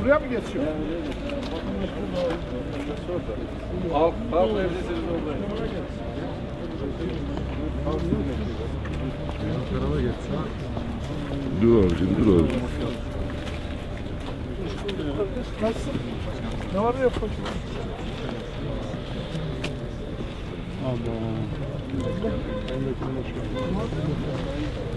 Buraya mı geçiyor? Halk, halk evdesiniz orada. Dur abicim dur abi. Nasılsın? Ne var ya koçum? Bir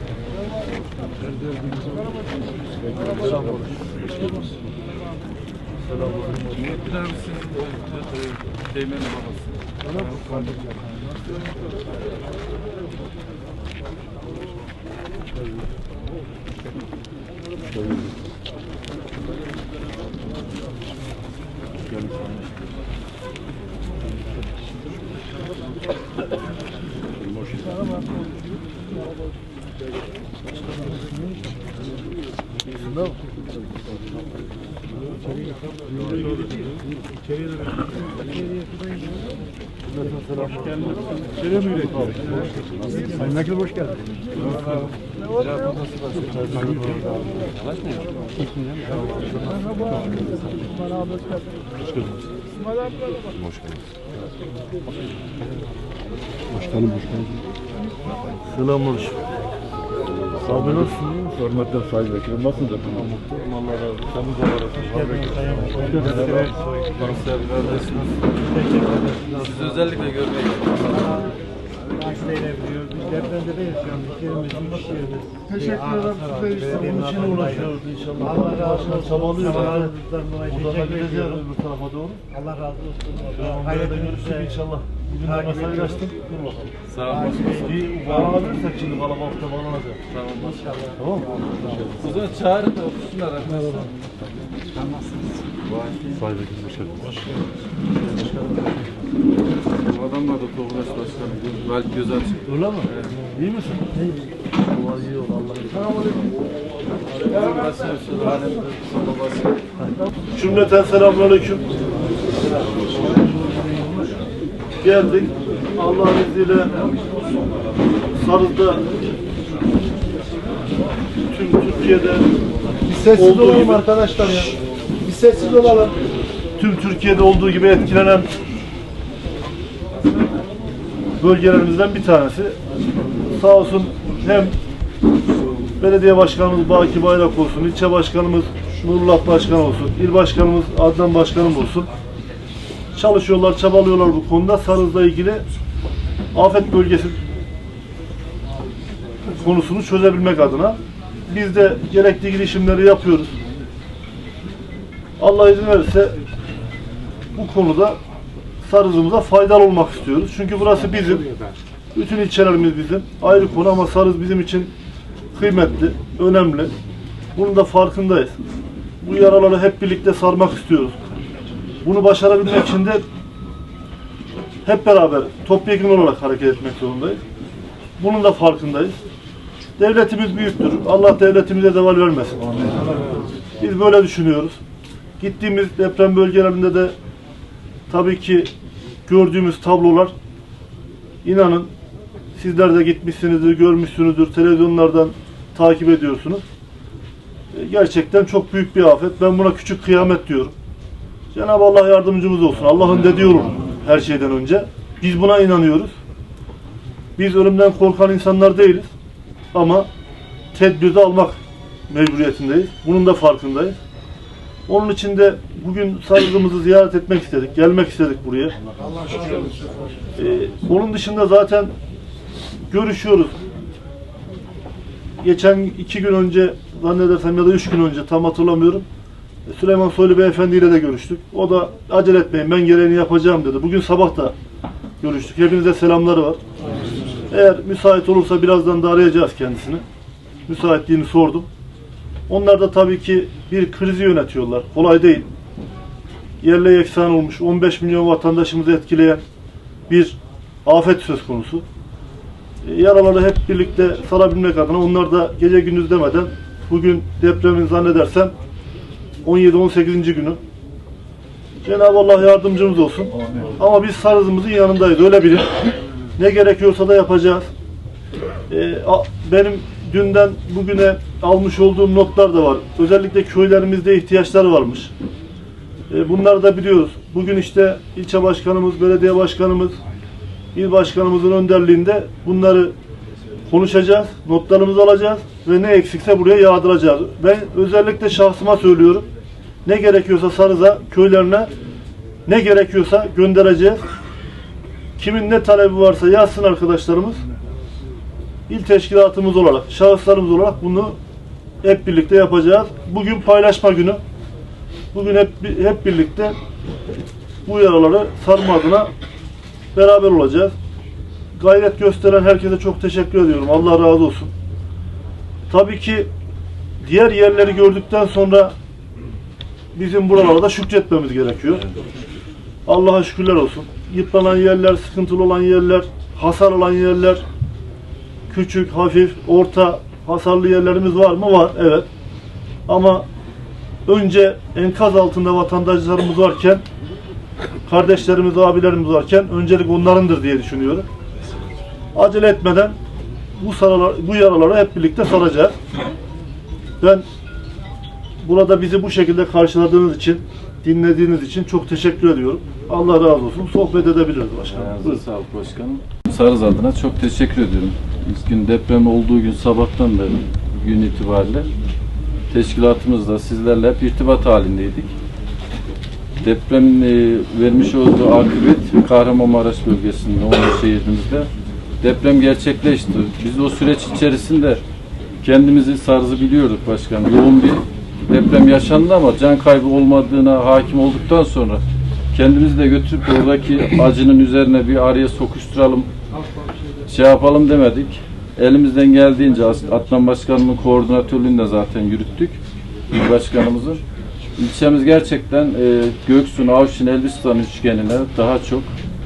daha bir sizin e, Teğmen'in babası. Sayın Nakil hoş geldin. Merhaba. Abi hoş geldin. Abi merhaba. Başkanım hoş geldin. Selamünaleyküm. Sabır olsun. Hürmetler Sayın Vekilim nasıldır? Allah razı olsun. Temmuz olarak. Nasıl kardeşiniz? Sizi özellikle görmeye. Teşekkür ederim. Siz de işte bunun için uğraşıyoruz inşallah. Allah razı olsun. Çabalıyoruz. Buradan da gideceğiz öbür tarafa doğru. Allah razı olsun. Hayırlı görüşürüz inşallah. Bugün de mesajlaştım. Dur bakalım. Sağ olun. Bir bağlanabilirsek şimdi kalabalıkta bağlanacak. Tamam. İnşallah. Tamam? O zaman çağırın da otursunlar. Merhaba. Sayın Vekilim hoş geldiniz. Bu adamla da Toğraş Başkanı. Belki göz açık. Öyle mi? İyi misin? İyi. Allah iyi ol. Allah iyi. Selamünaleyküm. Başkanı şu hanemde babası. Cümleten selamünaleyküm. Geldik. Allah'ın izniyle Sarız'da tüm Türkiye'de Bir sessiz olalım gibi. arkadaşlar ya. Bir sessiz olalım. tüm Türkiye'de olduğu gibi etkilenen bölgelerimizden bir tanesi. Sağ olsun hem belediye başkanımız Baki Bayrak olsun, ilçe başkanımız Nurullah Başkan olsun, il başkanımız Adnan Başkanım olsun. Çalışıyorlar, çabalıyorlar bu konuda. Sarız'la ilgili afet bölgesi konusunu çözebilmek adına. Biz de gerekli girişimleri yapıyoruz. Allah izin verirse bu konuda Sarız'ımıza faydalı olmak istiyoruz. Çünkü burası bizim. Bütün ilçelerimiz bizim. Ayrı konu ama Sarız bizim için kıymetli, önemli. Bunun da farkındayız. Bu yaraları hep birlikte sarmak istiyoruz. Bunu başarabilmek için de hep beraber topyekun olarak hareket etmek zorundayız. Bunun da farkındayız. Devletimiz büyüktür. Allah devletimize zeval vermesin. Biz böyle düşünüyoruz. Gittiğimiz deprem bölgelerinde de tabii ki gördüğümüz tablolar inanın sizler de gitmişsinizdir, görmüşsünüzdür, televizyonlardan takip ediyorsunuz. E, Gerçekten çok büyük bir afet. Ben buna küçük kıyamet diyorum. Cenab-ı Allah yardımcımız olsun. Allah'ın dediği olur her şeyden önce. Biz buna inanıyoruz. Biz ölümden korkan insanlar değiliz. Ama tedbirde almak mecburiyetindeyiz. Bunun da farkındayız. Onun için de bugün sarıgımızı ziyaret etmek istedik. Gelmek istedik buraya. Ee, onun dışında zaten görüşüyoruz. Geçen iki gün önce zannedersem ya da üç gün önce tam hatırlamıyorum. Süleyman Soylu Beyefendi ile de görüştük. O da acele etmeyin ben gereğini yapacağım dedi. Bugün sabah da görüştük. Hepinize selamları var. Eğer müsait olursa birazdan da arayacağız kendisini. Müsaitliğini sordum. Onlar da tabii ki bir krizi yönetiyorlar. Kolay değil. Yerle yeksan olmuş 15 milyon vatandaşımızı etkileyen bir afet söz konusu. E, Yaraları hep birlikte sarabilmek adına onlar da gece gündüz demeden bugün depremin zannedersem 17-18. günü. Cenab-ı Allah yardımcımız olsun. Ama biz sarızımızın yanındayız öyle bilin. Ne gerekiyorsa da yapacağız. E, a- benim dünden bugüne almış olduğum notlar da var. Özellikle köylerimizde ihtiyaçlar varmış. E, bunları da biliyoruz. Bugün işte ilçe başkanımız, belediye başkanımız, il başkanımızın önderliğinde bunları konuşacağız, notlarımızı alacağız ve ne eksikse buraya yağdıracağız. Ben özellikle şahsıma söylüyorum. Ne gerekiyorsa Sarız'a, köylerine ne gerekiyorsa göndereceğiz. Kimin ne talebi varsa yazsın arkadaşlarımız. İl teşkilatımız olarak, şahıslarımız olarak bunu hep birlikte yapacağız. Bugün paylaşma günü. Bugün hep hep birlikte bu yaraları sarma adına beraber olacağız. Gayret gösteren herkese çok teşekkür ediyorum. Allah razı olsun. Tabii ki diğer yerleri gördükten sonra bizim buralarda şükretmemiz gerekiyor. Allah'a şükürler olsun. Yıpranan yerler, sıkıntılı olan yerler, hasar olan yerler, küçük, hafif, orta hasarlı yerlerimiz var mı? Var, evet. Ama önce enkaz altında vatandaşlarımız varken, kardeşlerimiz, abilerimiz varken öncelik onlarındır diye düşünüyorum. Acele etmeden bu saralar, bu yaraları hep birlikte saracağız. Ben burada bizi bu şekilde karşıladığınız için, dinlediğiniz için çok teşekkür ediyorum. Allah razı olsun. Sohbet edebiliriz başkanım. Ayağınıza sağlık başkanım. Sarız adına çok teşekkür ediyorum. İlk gün deprem olduğu gün sabahtan beri gün itibariyle teşkilatımızla sizlerle hep irtibat halindeydik. Depremin e, vermiş olduğu akıbet Kahramanmaraş bölgesinde, onun şehrimizde deprem gerçekleşti. Biz o süreç içerisinde kendimizi sarzı biliyorduk başkanım. Yoğun bir deprem yaşandı ama can kaybı olmadığına hakim olduktan sonra kendimizi de götürüp oradaki acının üzerine bir araya sokuşturalım, şey yapalım demedik. Elimizden geldiğince Adnan Başkanımın koordinatörlüğünde zaten yürüttük. Başkanımızın. İlçemiz gerçekten e, Göksun, Avşin, Elbistan üçgenine daha çok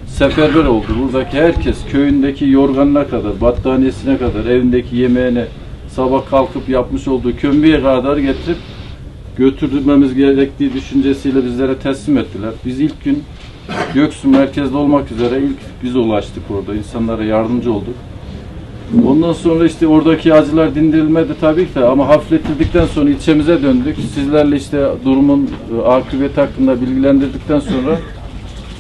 seferber oldu. Buradaki herkes köyündeki yorganına kadar, battaniyesine kadar, evindeki yemeğine, sabah kalkıp yapmış olduğu kömbeğe kadar getirip götürmemiz gerektiği düşüncesiyle bizlere teslim ettiler. Biz ilk gün Göksun merkezde olmak üzere ilk biz ulaştık orada. insanlara yardımcı olduk. Ondan sonra işte oradaki acılar dindirilmedi tabii ki de ama hafifletildikten sonra ilçemize döndük. Sizlerle işte durumun e, akıbeti hakkında bilgilendirdikten sonra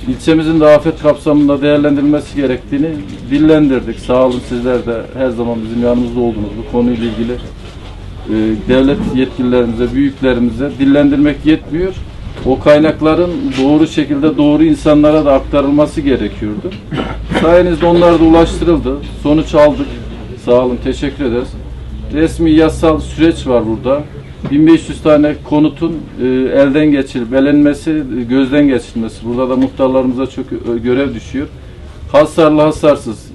ilçemizin de afet kapsamında değerlendirilmesi gerektiğini dillendirdik. Sağ olun sizler de her zaman bizim yanımızda oldunuz bu konuyla ilgili e, devlet yetkililerimize, büyüklerimize dillendirmek yetmiyor. O kaynakların doğru şekilde doğru insanlara da aktarılması gerekiyordu. Sayenizde onlar da ulaştırıldı. Sonuç aldık. Sağ olun, teşekkür ederiz. Resmi yasal süreç var burada. 1500 tane konutun e, elden geçirilip elenmesi, gözden geçirilmesi. Burada da muhtarlarımıza çok e, görev düşüyor. Hasarlı hasarsız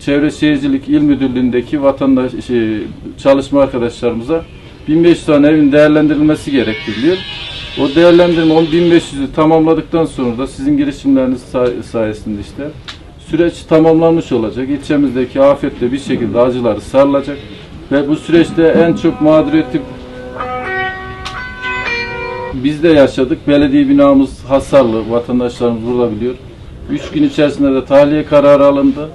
Çevre Şehircilik İl Müdürlüğü'ndeki vatandaş şey, çalışma arkadaşlarımıza 1500 tane evin değerlendirilmesi gerektiriliyor. O değerlendirme 1500'ü tamamladıktan sonra da sizin girişimleriniz say- sayesinde işte süreç tamamlanmış olacak. İlçemizdeki afette bir şekilde acıları sarılacak ve bu süreçte en çok mağduriyeti biz de yaşadık. Belediye binamız hasarlı. Vatandaşlarımız burada biliyor. Üç gün içerisinde de tahliye kararı alındı.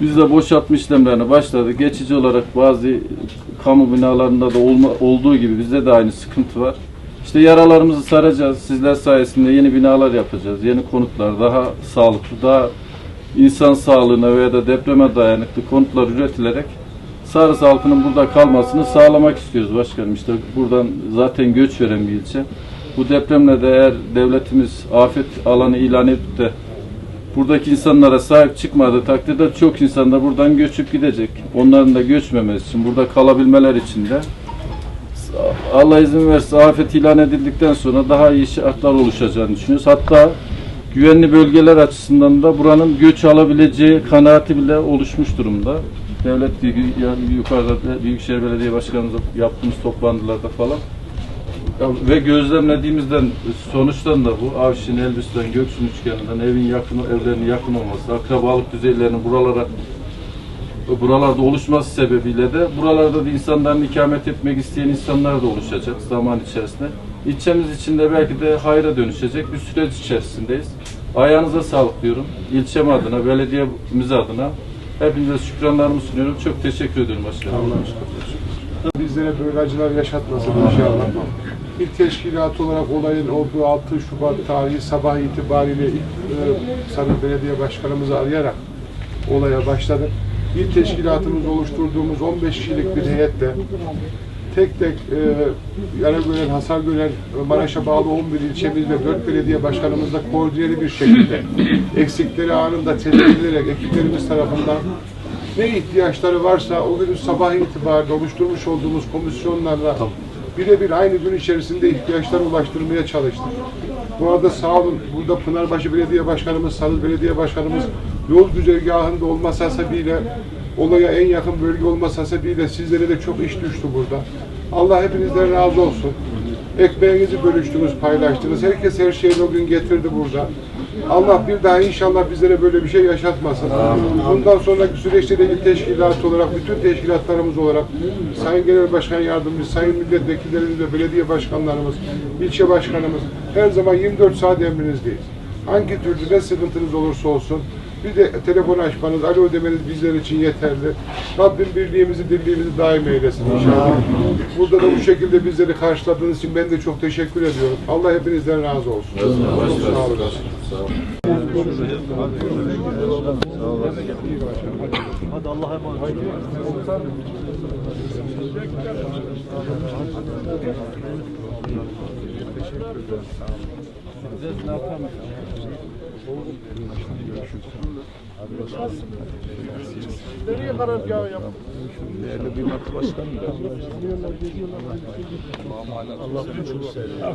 Biz de boşaltma işlemlerine başladık. Geçici olarak bazı kamu binalarında da olma, olduğu gibi bizde de aynı sıkıntı var. İşte yaralarımızı saracağız. Sizler sayesinde yeni binalar yapacağız. Yeni konutlar, daha sağlıklı, daha insan sağlığına veya da depreme dayanıklı konutlar üretilerek Sarısı halkının burada kalmasını sağlamak istiyoruz başkanım. İşte buradan zaten göç veren bir ilçe. Bu depremle de eğer devletimiz afet alanı ilan edip de buradaki insanlara sahip çıkmadığı takdirde çok insan da buradan göçüp gidecek. Onların da göçmemesi için, burada kalabilmeler için de Allah izin verirse afet ilan edildikten sonra daha iyi şartlar oluşacağını düşünüyoruz. Hatta güvenli bölgeler açısından da buranın göç alabileceği kanaati bile oluşmuş durumda. Devlet yukarıda da Büyükşehir Belediye Başkanımızla yaptığımız toplantılarda falan ve gözlemlediğimizden sonuçtan da bu Avşin, Elbistan, Göksun üçgeninden evin yakın, evlerinin yakın olması, akrabalık düzeylerinin buralara buralarda oluşması sebebiyle de buralarda da insanların ikamet etmek isteyen insanlar da oluşacak zaman içerisinde. İlçemiz için de belki de hayra dönüşecek bir süreç içerisindeyiz. Ayağınıza sağlık diyorum. İlçem adına, belediyemiz adına Hepinize şükranlarımı sunuyorum. Çok teşekkür ediyorum başkanım. Bizlere böyle acılar yaşatmasın inşallah. Bir teşkilat olarak olayın olduğu 6 Şubat tarihi sabah itibariyle ilk e, Sarı Belediye Başkanımızı arayarak olaya başladık. Bir teşkilatımız oluşturduğumuz 15 kişilik bir heyetle tek tek e, yara gören, hasar gören e, Maraş'a bağlı 11 ilçemiz ve 4 belediye başkanımızla koordineli bir şekilde eksikleri anında tespit edilerek ekiplerimiz tarafından ne ihtiyaçları varsa o gün sabah itibariyle oluşturmuş olduğumuz komisyonlarla birebir aynı gün içerisinde ihtiyaçları ulaştırmaya çalıştık. Bu arada sağ olun burada Pınarbaşı Belediye Başkanımız, Sarız Belediye Başkanımız yol güzergahında olması hasebiyle olaya en yakın bölge olması hasebiyle sizlere de çok iş düştü burada. Allah hepinizden razı olsun. Ekmeğinizi bölüştünüz, paylaştınız. Herkes her şeyini o gün getirdi burada. Allah bir daha inşallah bizlere böyle bir şey yaşatmasın. Bundan sonraki süreçte de il teşkilatı olarak, bütün teşkilatlarımız olarak Sayın Genel Başkan Yardımcısı, Sayın Milletvekillerimiz ve belediye başkanlarımız, ilçe başkanımız her zaman 24 saat emrinizdeyiz. Hangi türlü ne sıkıntınız olursa olsun bir de telefon açmanız, alo demeniz bizler için yeterli. Rabbim birliğimizi, dirliğimizi daim eylesin inşallah. Burada da bu şekilde bizleri karşıladığınız için ben de çok teşekkür ediyorum. Allah hepinizden razı olsun. Sağ olun. Hadi Allah'a emanet olun. Nereye karargahı yaptın? Allah çok seviyor.